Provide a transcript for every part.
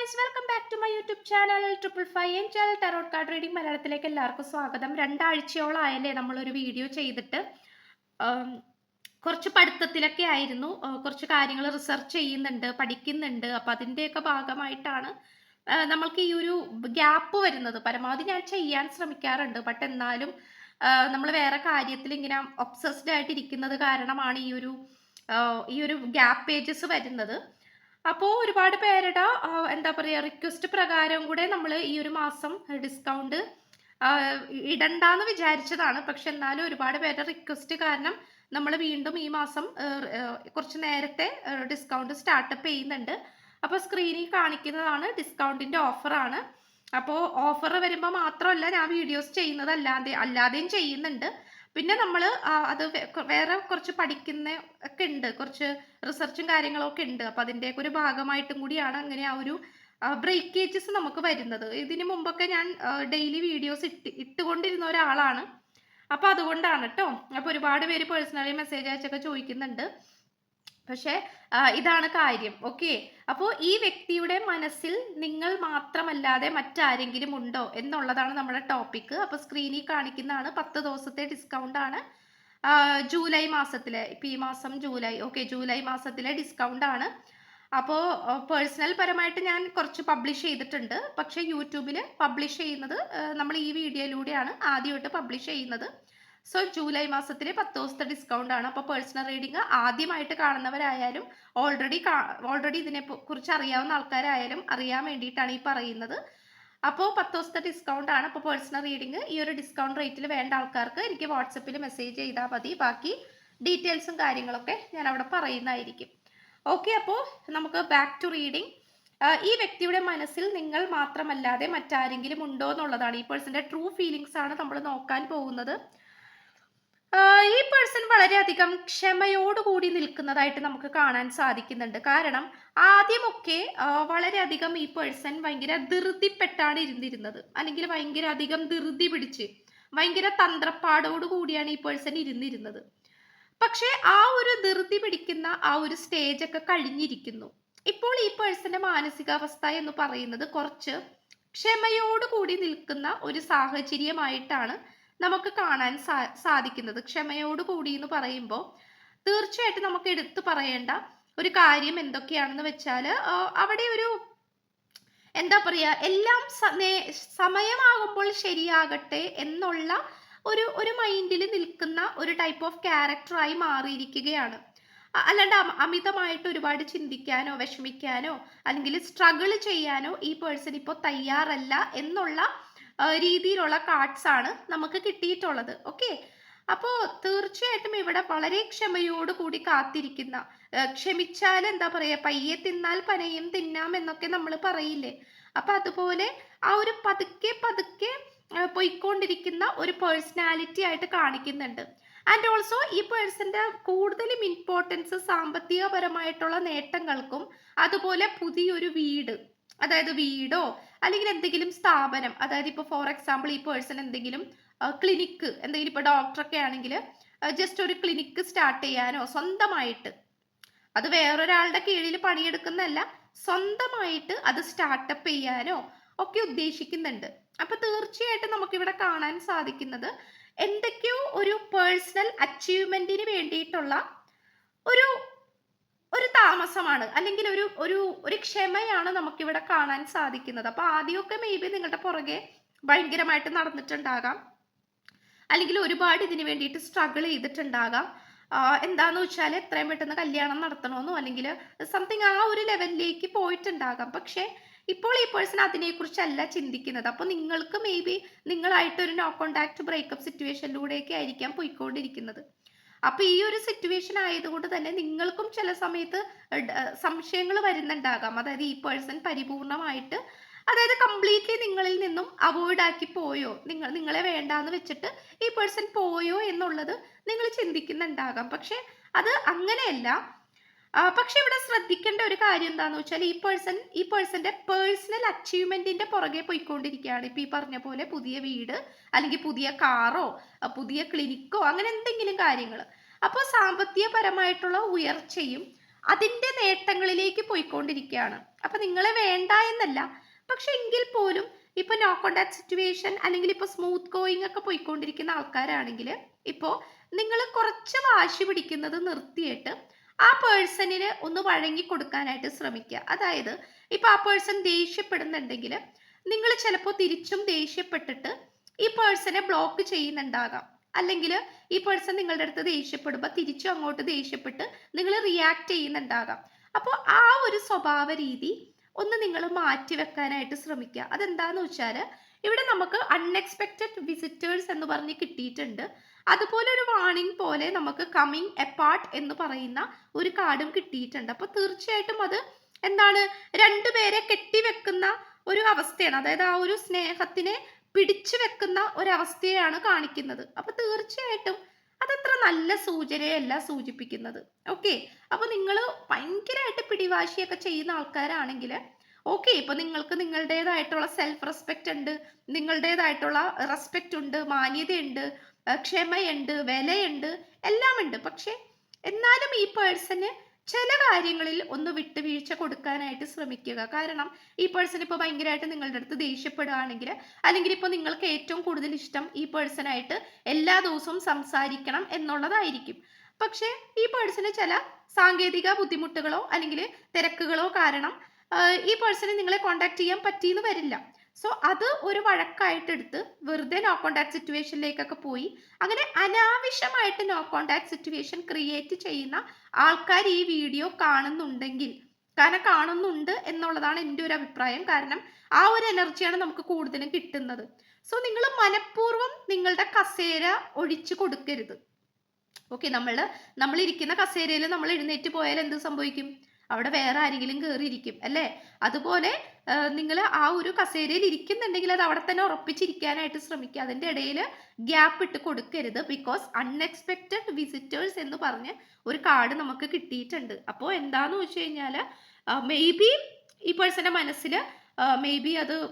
Guys welcome back to my YouTube channel triple five angel tarot card reading മലയാളത്തിലേക്ക് എല്ലാവർക്കും സ്വാഗതം. രണ്ടാഴ്ചയോളായല്ലേ നമ്മളൊരു video ചെയ്തിട്ട്. കുറച്ച് പഠിത്തത്തിലൊക്കെ ആയിരുന്നു. കുറച്ച് കാര്യങ്ങൾ റിസർച്ച് ചെയ്യുന്നുണ്ട് പഠിക്കുന്നുണ്ട്. അപ്പം അതിന്റെയൊക്കെ ഭാഗമായിട്ടാണ് നമ്മൾക്ക് ഈ ഒരു ഗ്യാപ്പ് വരുന്നത്. പരമാവധി ഞാൻ ചെയ്യാൻ ശ്രമിക്കാറുണ്ട്. ബട്ട് എന്നാലും നമ്മൾ വേറെ കാര്യത്തിൽ ഇങ്ങനെ ഒബ്സസ്ഡ് ആയിട്ടിരിക്കുന്നത് കാരണമാണ് ഈ ഒരു ഈ ഒരു ഗ്യാപ്പ് പേജസ് വരുന്നത്. അപ്പോൾ ഒരുപാട് പേരുടെ എന്താ പറയുക റിക്വസ്റ്റ് പ്രകാരം കൂടെ നമ്മൾ ഈ ഒരു മാസം ഡിസ്കൗണ്ട് ഇടണ്ടെന്ന് വിചാരിച്ചതാണ്. പക്ഷെ എന്നാലും ഒരുപാട് പേരുടെ റിക്വസ്റ്റ് കാരണം നമ്മൾ വീണ്ടും ഈ മാസം കുറച്ച് നേരത്തെ ഡിസ്കൗണ്ട് സ്റ്റാർട്ടപ്പ് ചെയ്യുന്നുണ്ട്. അപ്പോൾ സ്ക്രീനിൽ കാണിക്കുന്നതാണ് ഡിസ്കൗണ്ടിന്റെ ഓഫറാണ് അപ്പോൾ ഓഫർ വരുമ്പോൾ മാത്രമല്ല ഞാൻ വീഡിയോസ് ചെയ്യുന്നത് അല്ലാതെ അല്ലാതെയും ചെയ്യുന്നുണ്ട്. പിന്നെ നമ്മൾ അത് വേറെ കുറച്ച് പഠിക്കുന്ന ഒക്കെ ഉണ്ട്. കുറച്ച് റിസർച്ചും കാര്യങ്ങളൊക്കെ ഉണ്ട്. അപ്പോൾ അതിന്റെയൊക്കെ ഒരു ഭാഗമായിട്ടും കൂടിയാണ് അങ്ങനെ ആ ഒരു ബ്രേക്കേജസ് നമുക്ക് വരുന്നത്. ഇതിനു മുമ്പൊക്കെ ഞാൻ ഡെയിലി വീഡിയോസ് ഇട്ട് ഇട്ടുകൊണ്ടിരുന്ന ഒരാളാണ്. അപ്പോൾ അതുകൊണ്ടാണ് കേട്ടോ അപ്പോൾ ഒരുപാട് പേര് പേഴ്സണലി മെസ്സേജ് അയച്ചൊക്കെ ചോദിക്കുന്നുണ്ട്. പക്ഷേ ഇതാണ് കാര്യം. ഓക്കെ? അപ്പോൾ ഈ വ്യക്തിയുടെ മനസ്സിൽ നിങ്ങൾ മാത്രമല്ലാതെ മറ്റാരെങ്കിലും ഉണ്ടോ എന്നുള്ളതാണ് നമ്മുടെ ടോപ്പിക്ക്. അപ്പോൾ സ്ക്രീനിൽ കാണിക്കുന്നതാണ് പത്ത് ദിവസത്തെ ഡിസ്കൗണ്ട് ആണ്. ജൂലൈ മാസത്തിലെ ഇപ്പം ഈ മാസം ജൂലൈ ഓക്കെ ജൂലൈ മാസത്തിലെ ഡിസ്കൗണ്ട് ആണ്. അപ്പോൾ പേഴ്സണൽ പരമായിട്ട് ഞാൻ കുറച്ച് പബ്ലിഷ് ചെയ്തിട്ടുണ്ട്. പക്ഷേ യൂട്യൂബിൽ പബ്ലിഷ് ചെയ്യുന്നത് നമ്മൾ ഈ വീഡിയോയിലൂടെയാണ് ആദ്യമായിട്ട് പബ്ലിഷ് ചെയ്യുന്നത്. സോ ജൂലൈ മാസത്തിലെ പത്ത് ദിവസത്തെ ഡിസ്കൗണ്ട് ആണ്. അപ്പോൾ പേഴ്സണൽ റീഡിംഗ് ആദ്യമായിട്ട് കാണുന്നവരായാലും ഓൾറെഡി ഓൾറെഡി ഇതിനെ കുറിച്ച് അറിയാവുന്ന ആൾക്കാരായാലും അറിയാൻ വേണ്ടിയിട്ടാണ് ഈ പറയുന്നത്. അപ്പോൾ പത്ത് ദിവസത്തെ ഡിസ്കൗണ്ട് ആണ്. അപ്പോൾ പേഴ്സണൽ റീഡിംഗ് ഈ ഒരു ഡിസ്കൗണ്ട് റേറ്റിൽ വേണ്ട ആൾക്കാർക്ക് എനിക്ക് വാട്സപ്പിൽ മെസ്സേജ് ചെയ്താൽ മതി. ബാക്കി ഡീറ്റെയിൽസും കാര്യങ്ങളൊക്കെ ഞാൻ അവിടെ പറയുന്നതായിരിക്കും. ഓക്കെ അപ്പോൾ നമുക്ക് ബാക്ക് ടു റീഡിംഗ് ഈ വ്യക്തിയുടെ മനസ്സിൽ നിങ്ങൾ മാത്രമല്ലാതെ മറ്റാരെങ്കിലും ഉണ്ടോ എന്നുള്ളതാണ്. ഈ പേഴ്സന്റെ ട്രൂ ഫീലിങ്സ് ആണ് നമ്മൾ നോക്കാൻ പോകുന്നത്. ഈ പേഴ്സൺ വളരെയധികം ക്ഷമയോടുകൂടി നിൽക്കുന്നതായിട്ട് നമുക്ക് കാണാൻ സാധിക്കുന്നുണ്ട്. കാരണം ആദ്യമൊക്കെ വളരെയധികം ഈ പേഴ്സൺ ഭയങ്കര ധൃതിപ്പെട്ടാണ് ഇരുന്നിരുന്നത്. അല്ലെങ്കിൽ ഭയങ്കര അധികം ധൃതി പിടിച്ച് ഭയങ്കര തന്ത്രപ്പാടോട് കൂടിയാണ് ഈ പേഴ്സൺ ഇരുന്നിരുന്നത്. പക്ഷേ ആ ഒരു ധൃതി പിടിക്കുന്ന ആ ഒരു സ്റ്റേജ് ഒക്കെ കഴിഞ്ഞിരിക്കുന്നു. ഇപ്പോൾ ഈ പേഴ്സന്റെ മാനസികാവസ്ഥ എന്ന് പറയുന്നത് കുറച്ച് ക്ഷമയോടുകൂടി നിൽക്കുന്ന ഒരു സാഹചര്യമായിട്ടാണ് നമുക്ക് കാണാൻ സാ സാധിക്കുന്നത്. ക്ഷമയോട് കൂടി എന്ന് പറയുമ്പോൾ തീർച്ചയായിട്ടും നമുക്ക് എടുത്തു പറയേണ്ട ഒരു കാര്യം എന്തൊക്കെയാണെന്ന് വെച്ചാൽ അവിടെ ഒരു എന്താ പറയുക എല്ലാം സമയമാകുമ്പോൾ ശരിയാകട്ടെ എന്നുള്ള ഒരു ഒരു മൈൻഡിൽ നിൽക്കുന്ന ഒരു ടൈപ്പ് ഓഫ് ക്യാരക്ടറായി മാറിയിരിക്കുകയാണ്. അല്ലാണ്ട് അമിതമായിട്ട് ഒരുപാട് ചിന്തിക്കാനോ വിഷമിക്കാനോ അല്ലെങ്കിൽ സ്ട്രഗിൾ ചെയ്യാനോ ഈ പേഴ്സൺ ഇപ്പോൾ തയ്യാറല്ല എന്നുള്ള രീതിയിലുള്ള കാർഡ്സ് ആണ് നമുക്ക് കിട്ടിയിട്ടുള്ളത്. ഓക്കെ അപ്പോൾ തീർച്ചയായിട്ടും ഇവിടെ വളരെ ക്ഷമയോട് കൂടി കാത്തിരിക്കുന്ന ക്ഷമിച്ചാൽ എന്താ പറയുക പയ്യെ തിന്നാൽ പനയും തിന്നാം എന്നൊക്കെ നമ്മൾ പറയില്ലേ? അപ്പം അതുപോലെ ആ ഒരു പതുക്കെ പതുക്കെ പൊയ്ക്കൊണ്ടിരിക്കുന്ന ഒരു പേഴ്സണാലിറ്റി ആയിട്ട് കാണിക്കുന്നുണ്ട്. ആൻഡ് ഓൾസോ ഈ പേഴ്സന്റെ കൂടുതലും ഇമ്പോർട്ടൻസ് സാമ്പത്തികപരമായിട്ടുള്ള നേട്ടങ്ങൾക്കും അതുപോലെ പുതിയൊരു വീട് അതായത് വീടോ അല്ലെങ്കിൽ എന്തെങ്കിലും സ്ഥാപനം അതായത് ഇപ്പോൾ ഫോർ എക്സാമ്പിൾ ഈ പേഴ്സൺ എന്തെങ്കിലും ക്ലിനിക്ക് എന്തെങ്കിലും ഇപ്പോൾ ഡോക്ടറൊക്കെ ആണെങ്കിൽ ജസ്റ്റ് ഒരു ക്ലിനിക്ക് സ്റ്റാർട്ട് ചെയ്യാനോ സ്വന്തമായിട്ട് അത് വേറൊരാളുടെ കീഴിൽ പണിയെടുക്കുന്നതല്ല സ്വന്തമായിട്ട് അത് സ്റ്റാർട്ടപ്പ് ചെയ്യാനോ ഒക്കെ ഉദ്ദേശിക്കുന്നുണ്ട്. അപ്പൊ തീർച്ചയായിട്ടും നമുക്കിവിടെ കാണാൻ സാധിക്കുന്നത് എന്തൊക്കെയോ ഒരു പേഴ്സണൽ അച്ചീവ്മെന്റിന് വേണ്ടിയിട്ടുള്ള ഒരു താമസമാണ്. അല്ലെങ്കിൽ ഒരു ഒരു ഒരു ക്ഷമയാണ് നമുക്കിവിടെ കാണാൻ സാധിക്കുന്നത്. അപ്പൊ ആദ്യമൊക്കെ മേ ബി നിങ്ങളുടെ പുറകെ ഭയങ്കരമായിട്ട് നടന്നിട്ടുണ്ടാകാം. അല്ലെങ്കിൽ ഒരുപാട് ഇതിന് വേണ്ടിയിട്ട് സ്ട്രഗിൾ ചെയ്തിട്ടുണ്ടാകാം. എന്താന്ന് വെച്ചാൽ എത്രയും പെട്ടെന്ന് കല്യാണം നടത്തണമെന്നോ അല്ലെങ്കിൽ സംതിങ് ആ ഒരു ലെവലിലേക്ക് പോയിട്ടുണ്ടാകാം. പക്ഷേ ഇപ്പോൾ ഈ പേഴ്സൺ അതിനെക്കുറിച്ചല്ല ചിന്തിക്കുന്നത്. അപ്പോൾ നിങ്ങൾക്ക് മേ ബി നിങ്ങളായിട്ടൊരു നോ കോണ്ടാക്ട് ബ്രേക്കപ്പ് സിറ്റുവേഷനിലൂടെയൊക്കെ ആയിരിക്കാം പോയിക്കൊണ്ടിരിക്കുന്നത്. അപ്പൊ ഈ ഒരു സിറ്റുവേഷൻ ആയതുകൊണ്ട് തന്നെ നിങ്ങൾക്കും ചില സമയത്ത് സംശയങ്ങൾ വരുന്നുണ്ടാകാം. അതായത് ഈ പേഴ്സൺ പരിപൂർണമായിട്ട് അതായത് കംപ്ലീറ്റ്ലി നിങ്ങളിൽ നിന്നും അവോയ്ഡ് ആക്കി പോയോ നിങ്ങൾ നിങ്ങളെ വേണ്ടാന്ന് വെച്ചിട്ട് ഈ പേഴ്സൺ പോയോ എന്നുള്ളത് നിങ്ങൾ ചിന്തിക്കുന്നുണ്ടാകാം. പക്ഷെ അത് അങ്ങനെയല്ല. പക്ഷെ ഇവിടെ ശ്രദ്ധിക്കേണ്ട ഒരു കാര്യം എന്താന്ന് വെച്ചാൽ ഈ പേഴ്സൺ ഈ പേഴ്സന്റെ പേഴ്സണൽ അച്ചീവ്മെന്റിന്റെ പുറകെ പോയിക്കൊണ്ടിരിക്കുകയാണ്. ഇപ്പൊ ഈ പറഞ്ഞ പോലെ പുതിയ വീട് അല്ലെങ്കിൽ പുതിയ കാറോ പുതിയ ക്ലിനിക്കോ അങ്ങനെ എന്തെങ്കിലും കാര്യങ്ങൾ അപ്പോൾ സാമ്പത്തികപരമായിട്ടുള്ള ഉയർച്ചയും അതിന്റെ നേട്ടങ്ങളിലേക്ക് പോയിക്കൊണ്ടിരിക്കുകയാണ്. അപ്പൊ നിങ്ങളെ വേണ്ട എന്നല്ല. പക്ഷെ എങ്കിൽ പോലും ഇപ്പൊ നോ കോണ്ടാക്ട് സിറ്റുവേഷൻ അല്ലെങ്കിൽ ഇപ്പൊ സ്മൂത്ത് ഗോയിങ് ഒക്കെ പോയിക്കൊണ്ടിരിക്കുന്ന ആൾക്കാരാണെങ്കിൽ ഇപ്പോ നിങ്ങൾ കുറച്ച് വാശി പിടിക്കുന്നത് നിർത്തിയിട്ട് ആ പേഴ്സണിന് ഒന്ന് വഴങ്ങി കൊടുക്കാനായിട്ട് ശ്രമിക്കുക. അതായത് ഇപ്പൊ ആ പേഴ്സൺ ദേഷ്യപ്പെടുന്നുണ്ടെങ്കിൽ നിങ്ങൾ ചിലപ്പോൾ തിരിച്ചും ദേഷ്യപ്പെട്ടിട്ട് ഈ പേഴ്സണെ ബ്ലോക്ക് ചെയ്യുന്നുണ്ടാകാം. അല്ലെങ്കിൽ ഈ പേഴ്സൺ നിങ്ങളുടെ അടുത്ത് ദേഷ്യപ്പെടുമ്പോൾ തിരിച്ചും അങ്ങോട്ട് ദേഷ്യപ്പെട്ട് നിങ്ങൾ റിയാക്ട് ചെയ്യുന്നുണ്ടാകാം. അപ്പോൾ ആ ഒരു സ്വഭാവ രീതി ഒന്ന് നിങ്ങൾ മാറ്റി വെക്കാനായിട്ട് ശ്രമിക്കുക. അതെന്താന്ന് വെച്ചാൽ ഇവിടെ നമുക്ക് അൺഎക്സ്പെക്റ്റഡ് വിസിറ്റേഴ്സ് എന്ന് പറഞ്ഞ് കിട്ടിയിട്ടുണ്ട്. അതുപോലെ ഒരു വാണിംഗ് പോലെ നമുക്ക് കമ്മിങ് എപ്പാർട്ട് എന്ന് പറയുന്ന ഒരു കാർഡും കിട്ടിയിട്ടുണ്ട്. അപ്പോൾ തീർച്ചയായിട്ടും അത് എന്താണ്? രണ്ടുപേരെ കെട്ടിവെക്കുന്ന ഒരു അവസ്ഥയാണ്. അതായത് ആ ഒരു സ്നേഹത്തിനെ പിടിച്ചു വെക്കുന്ന ഒരവസ്ഥയാണ് കാണിക്കുന്നത്. അപ്പൊ തീർച്ചയായിട്ടും അതത്ര നല്ല സൂചനയല്ല സൂചിപ്പിക്കുന്നത്. ഓക്കെ അപ്പൊ നിങ്ങൾ ഭയങ്കരമായിട്ട് പിടിവാശിയൊക്കെ ചെയ്യുന്ന ആൾക്കാരാണെങ്കിൽ ഓക്കെ ഇപ്പൊ നിങ്ങൾക്ക് നിങ്ങളുടേതായിട്ടുള്ള സെൽഫ് റെസ്പെക്റ്റ് ഉണ്ട് നിങ്ങളുടേതായിട്ടുള്ള റെസ്പെക്റ്റ് ഉണ്ട് മാന്യതയുണ്ട് ക്ഷമയുണ്ട് വിലയുണ്ട് എല്ലാം ഉണ്ട്. പക്ഷെ എന്നാലും ഈ പേഴ്സണ് ചില കാര്യങ്ങളിൽ ഒന്ന് വിട്ടുവീഴ്ച കൊടുക്കാനായിട്ട് ശ്രമിക്കുക. കാരണം ഈ പേഴ്സൺ ഇപ്പോൾ ഭയങ്കരമായിട്ട് നിങ്ങളുടെ അടുത്ത് ദേഷ്യപ്പെടുകയാണെങ്കിൽ അല്ലെങ്കിൽ ഇപ്പോൾ നിങ്ങൾക്ക് ഏറ്റവും കൂടുതൽ ഇഷ്ടം ഈ പേഴ്സണായിട്ട് എല്ലാ ദിവസവും സംസാരിക്കണം എന്നുള്ളതായിരിക്കും. പക്ഷേ ഈ പേഴ്സണ് ചില സാങ്കേതിക ബുദ്ധിമുട്ടുകളോ അല്ലെങ്കിൽ തിരക്കുകളോ കാരണം ഈ പേഴ്സണെ നിങ്ങളെ കോണ്ടാക്ട് ചെയ്യാൻ പറ്റിയെന്ന് വരില്ല. സോ അത് ഒരു വഴക്കായിട്ട് എടുത്ത് വെറുതെ നോ കോണ്ടാക്ട് സിറ്റുവേഷനിലേക്കൊക്കെ പോയി. അങ്ങനെ അനാവശ്യമായിട്ട് നോ കോണ്ടാക്ട് സിറ്റുവേഷൻ ക്രിയേറ്റ് ചെയ്യുന്ന ആൾക്കാർ ഈ വീഡിയോ കാണുന്നുണ്ടെങ്കിൽ കാരണം കാണുന്നുണ്ട് എന്നുള്ളതാണ് എന്റെ ഒരു അഭിപ്രായം. കാരണം ആ ഒരു എനർജിയാണ് നമുക്ക് കൂടുതലും കിട്ടുന്നത്. സോ നിങ്ങൾ മനഃപൂർവം നിങ്ങളുടെ കസേര ഒഴിച്ചു കൊടുക്കരുത്. ഓക്കെ നമ്മൾ ഇരിക്കുന്ന കസേരയിൽ നമ്മൾ എഴുന്നേറ്റ് പോയാൽ എന്ത് സംഭവിക്കും? അവിടെ വേറെ ആരെങ്കിലും കയറിയിരിക്കും അല്ലേ? അതുപോലെ നിങ്ങൾ ആ ഒരു കസേരയിൽ ഇരിക്കുന്നുണ്ടെങ്കിൽ അത് അവിടെ തന്നെ ഉറപ്പിച്ചിരിക്കാനായിട്ട് ശ്രമിക്കുക. അതിന്റെ ഇടയിൽ ഗ്യാപ്പ് ഇട്ട് കൊടുക്കരുത്. ബിക്കോസ് അൺഎക്സ്പെക്റ്റഡ് വിസിറ്റേഴ്സ് എന്ന് പറഞ്ഞ് ഒരു കാർഡ് നമുക്ക് കിട്ടിയിട്ടുണ്ട്. അപ്പോൾ എന്താന്ന് വെച്ച് കഴിഞ്ഞാൽ മേ ബി ഈ പേഴ്സന്റെ മനസ്സിൽ മേ ബി അത്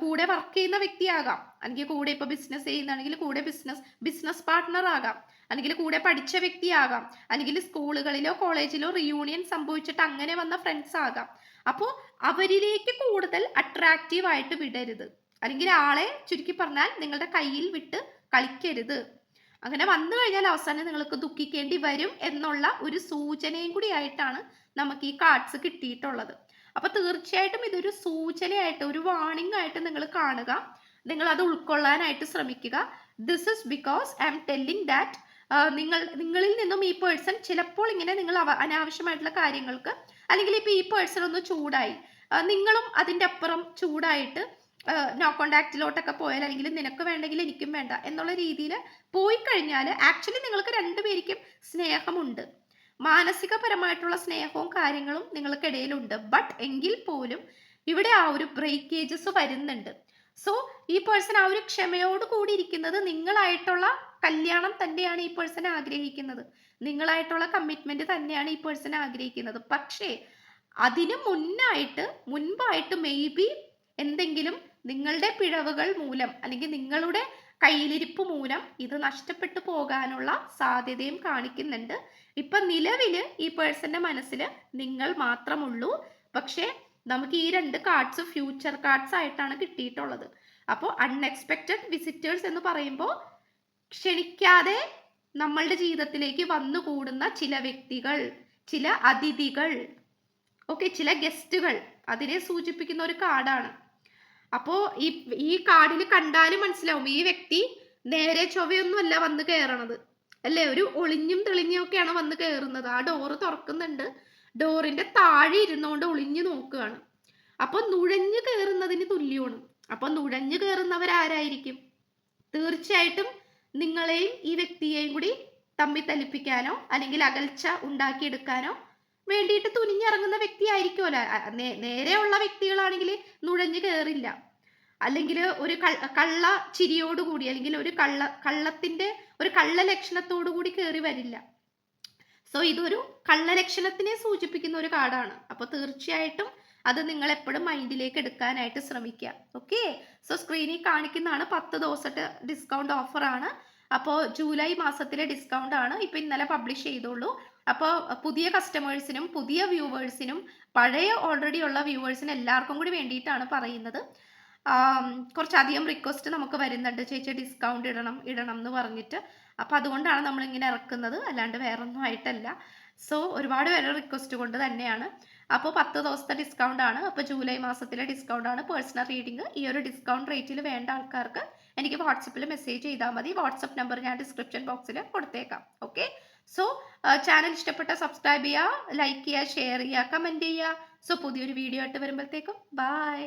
കൂടെ വർക്ക് ചെയ്യുന്ന വ്യക്തിയാകാം. അല്ലെങ്കിൽ കൂടെ ഇപ്പോൾ ബിസിനസ് ചെയ്യുന്നതാണെങ്കിൽ കൂടെ ബിസിനസ് ബിസിനസ് പാർട്ട്ണർ ആകാം. അല്ലെങ്കിൽ കൂടെ പഠിച്ച വ്യക്തിയാകാം. അല്ലെങ്കിൽ സ്കൂളുകളിലോ കോളേജിലോ റിയൂണിയൻ സംഭവിച്ചിട്ട് അങ്ങനെ വന്ന ഫ്രണ്ട്സ് ആകാം. അപ്പോൾ അവരിലേക്ക് കൂടുതൽ അട്രാക്റ്റീവ് ആയിട്ട് വിടരുത്. അല്ലെങ്കിൽ ആളെ ചുരുക്കി പറഞ്ഞാൽ നിങ്ങളുടെ കയ്യിൽ വിട്ട് കളിക്കരുത്. അങ്ങനെ വന്നു കഴിഞ്ഞാൽ അവസാനം നിങ്ങൾക്ക് ദുഃഖിക്കേണ്ടി വരും എന്നുള്ള ഒരു സൂചനയും കൂടി ആയിട്ടാണ് നമുക്ക് ഈ കാർഡ്സ് കിട്ടിയിട്ടുള്ളത്. അപ്പൊ തീർച്ചയായിട്ടും ഇതൊരു സൂചനയായിട്ട് ഒരു വാണിംഗ് ആയിട്ട് നിങ്ങൾ കാണുക. നിങ്ങൾ അത് ഉൾക്കൊള്ളാനായിട്ട് ശ്രമിക്കുക. This is because I'm telling that നിങ്ങൾ നിങ്ങളിൽ നിന്നും ഈ പേഴ്സൺ ചിലപ്പോൾ ഇങ്ങനെ നിങ്ങൾ അനാവശ്യമായിട്ടുള്ള കാര്യങ്ങൾക്ക് അല്ലെങ്കിൽ ഇപ്പൊ ഈ പേഴ്സൺ ഒന്ന് ചൂടായി. നിങ്ങളും അതിന്റെ അപ്പുറം ചൂടായിട്ട് നോ കോണ്ടാക്റ്റിലോട്ടൊക്കെ പോയാൽ അല്ലെങ്കിൽ നിനക്ക് വേണ്ടെങ്കിൽ എനിക്കും വേണ്ട എന്നുള്ള രീതിയിൽ പോയി കഴിഞ്ഞാൽ ആക്ച്വലി നിങ്ങൾക്ക് രണ്ടുപേർക്കും സ്നേഹമുണ്ട്. മാനസികപരമായിട്ടുള്ള സ്നേഹവും കാര്യങ്ങളും നിങ്ങൾക്കിടയിലുണ്ട്. ബട്ട് എങ്കിൽ പോലും ഇവിടെ ആ ഒരു ബ്രേക്കേജസ് വരുന്നുണ്ട്. സോ ഈ പേഴ്സൺ ആ ഒരു ക്ഷമയോട് കൂടി ഇരിക്കുന്നത് നിങ്ങളായിട്ടുള്ള കല്യാണം തന്നെയാണ് ഈ പേഴ്സൺ ആഗ്രഹിക്കുന്നത്. നിങ്ങളായിട്ടുള്ള കമ്മിറ്റ്മെന്റ് തന്നെയാണ് ഈ പേഴ്സൺ ആഗ്രഹിക്കുന്നത്. പക്ഷേ അതിനു മുന്നായിട്ട് മുൻപായിട്ട് മേ ബി എന്തെങ്കിലും നിങ്ങളുടെ പിഴവുകൾ മൂലം അല്ലെങ്കിൽ നിങ്ങളുടെ കയ്യിലിരിപ്പ് മൂലം ഇത് നഷ്ടപ്പെട്ടു പോകാനുള്ള സാധ്യതയും കാണിക്കുന്നുണ്ട്. ഇപ്പൊ നിലവിൽ ഈ പേഴ്സന്റെ മനസ്സിൽ നിങ്ങൾ മാത്രമുള്ളൂ. പക്ഷേ നമുക്ക് ഈ രണ്ട് കാർഡ്സ് ഫ്യൂച്ചർ കാർഡ്സ് ആയിട്ടാണ് കിട്ടിയിട്ടുള്ളത്. അപ്പോൾ അൺഎക്സ്പെക്റ്റഡ് വിസിറ്റേഴ്സ് എന്ന് പറയുമ്പോൾ ക്ഷണിക്കാതെ നമ്മളുടെ ജീവിതത്തിലേക്ക് വന്നു കൂടുന്ന ചില വ്യക്തികൾ ചില അതിഥികൾ ഓക്കെ ചില ഗസ്റ്റുകൾ അതിനെ സൂചിപ്പിക്കുന്ന ഒരു കാർഡാണ് അപ്പോൾ ഈ ഈ കാർഡിൽ കണ്ടാലും മനസ്സിലാവും. ഈ വ്യക്തി നേരെ ചൊവ്വയൊന്നുമല്ല വന്ന് കയറണത്. അല്ലേ? ഒരു ഒളിഞ്ഞും തെളിഞ്ഞും ഒക്കെയാണ് വന്ന് കയറുന്നത്. ആ ഡോറ് തുറക്കുന്നുണ്ട്. ഡോറിന്റെ താഴെ ഇരുന്നുകൊണ്ട് ഒളിഞ്ഞു നോക്കുകയാണ്. അപ്പൊ നുഴഞ്ഞു കയറുന്നതിന് തുല്യമാണ്. അപ്പൊ നുഴഞ്ഞു കയറുന്നവരാരായിരിക്കും? തീർച്ചയായിട്ടും നിങ്ങളെയും ഈ വ്യക്തിയെയും കൂടി തമ്മിൽ തലിപ്പിക്കാനോ അല്ലെങ്കിൽ അകൽച്ച ഉണ്ടാക്കിയെടുക്കാനോ വേണ്ടിയിട്ട് തുനിഞ്ഞിറങ്ങുന്ന വ്യക്തി ആയിരിക്കുമല്ലോ നേരെയുള്ള വ്യക്തികളാണെങ്കിൽ നുഴഞ്ഞു കയറില്ല. അല്ലെങ്കിൽ ഒരു കള്ള ചിരിയോടുകൂടി അല്ലെങ്കിൽ ഒരു കള്ള കള്ളത്തിന്റെ ഒരു കള്ള ലക്ഷണത്തോടു കൂടി കയറി വരില്ല. സോ ഇതൊരു കള്ള ലക്ഷണത്തിനെ സൂചിപ്പിക്കുന്ന ഒരു കാർഡാണ് അപ്പോൾ തീർച്ചയായിട്ടും അത് നിങ്ങൾ എപ്പോഴും മൈൻഡിലേക്ക് എടുക്കാനായിട്ട് ശ്രമിക്കുക. ഓക്കെ സോ സ്ക്രീനിൽ കാണിക്കുന്നതാണ് പത്ത് ദിവസത്തെ ഡിസ്കൗണ്ട് ഓഫർ ആണ്. അപ്പോൾ ജൂലൈ മാസത്തിലെ ഡിസ്കൗണ്ട് ആണ് ഇപ്പൊ ഇന്നലെ പബ്ലിഷ് ചെയ്തോളൂ അപ്പോൾ പുതിയ കസ്റ്റമേഴ്സിനും പുതിയ വ്യൂവേഴ്സിനും പഴയ ഓൾറെഡി ഉള്ള വ്യൂവേഴ്സിനും എല്ലാവർക്കും കൂടി വേണ്ടിയിട്ടാണ് പറയുന്നത്. കുറച്ചധികം റിക്വസ്റ്റ് നമുക്ക് വരുന്നുണ്ട്. ചേച്ചി ഡിസ്കൗണ്ട് ഇടണം ഇടണം എന്ന് പറഞ്ഞിട്ട്. അപ്പോൾ അതുകൊണ്ടാണ് നമ്മളിങ്ങനെ ഇറക്കുന്നത്. അല്ലാണ്ട് വേറൊന്നും ആയിട്ടല്ല. സോ ഒരുപാട് പേര് റിക്വസ്റ്റ് കൊണ്ട് തന്നെയാണ്. അപ്പോൾ പത്ത് ദിവസത്തെ ഡിസ്കൗണ്ട് ആണ്. അപ്പോൾ ജൂലൈ മാസത്തിലെ ഡിസ്കൗണ്ട് ആണ് പേഴ്സണൽ റീഡിംഗ് ഈ ഒരു ഡിസ്കൗണ്ട് റേറ്റിൽ വേണ്ട ആൾക്കാർക്ക് എനിക്ക് വാട്സപ്പിൽ മെസ്സേജ് ചെയ്താൽ മതി. വാട്സപ്പ് നമ്പർ ഞാൻ ഡിസ്ക്രിപ്ഷൻ ബോക്സിൽ കൊടുത്തേക്കാം. ഓക്കെ സോ ചാനൽ ഇഷ്ടപ്പെട്ട സബ്സ്ക്രൈബ് ചെയ്യുക ലൈക്ക് ചെയ്യുക ഷെയർ ചെയ്യുക കമന്റ് ചെയ്യുക. സോ പുതിയൊരു വീഡിയോ ആയിട്ട് വരുമ്പോഴത്തേക്കും. ബൈ